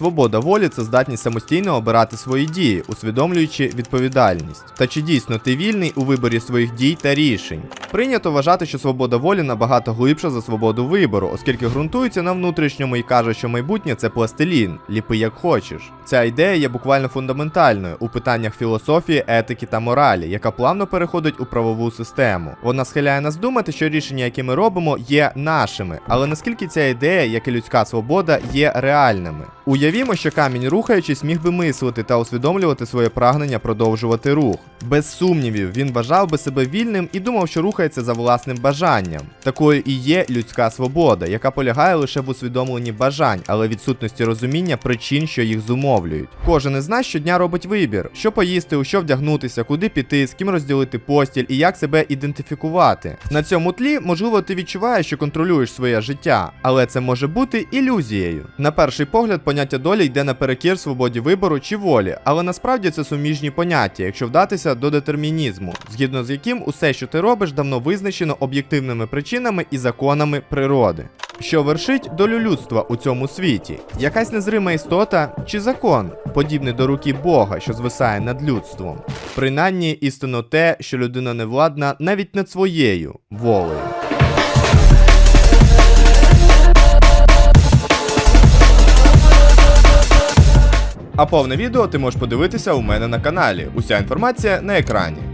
Свобода волі це здатність самостійно обирати свої дії, усвідомлюючи відповідальність. Та чи дійсно ти вільний у виборі своїх дій та рішень? Прийнято вважати, що свобода волі набагато глибша за свободу вибору, оскільки ґрунтується на внутрішньому і каже, що майбутнє це пластилін, ліпи як хочеш. Ця ідея є буквально фундаментальною у питаннях філософії, етики та моралі, яка плавно переходить у правову систему. Вона схиляє нас думати, що рішення, які ми робимо, є нашими, але наскільки ця ідея, як і людська свобода, є реальними. Уявімо, що камінь, рухаючись, міг би мислити та усвідомлювати своє прагнення продовжувати рух. Без сумнівів, він бажав би себе вільним і думав, що рухається за власним бажанням. Такою і є людська свобода, яка полягає лише в усвідомленні бажань, але відсутності розуміння причин, що їх зумовлюють. Кожен із нас щодня робить вибір, що поїсти, у що вдягнутися, куди піти, з ким розділити постіль і як себе ідентифікувати. На цьому тлі, можливо, ти відчуваєш, що контролюєш своє життя, але це може бути ілюзією. На перший погляд, поняття долі йде наперекір свободі вибору чи волі, але насправді це суміжні поняття, якщо вдатися до детермінізму, згідно з яким усе, що ти робиш, давно визначено об'єктивними причинами і законами природи. Що вершить долю людства у цьому світі? Якась незрима істота чи закон, подібний до руки Бога, що звисає над людством? Принаймні істинно те, що людина не владна навіть над своєю волею. А повне відео ти можеш подивитися у мене на каналі. Уся інформація на екрані.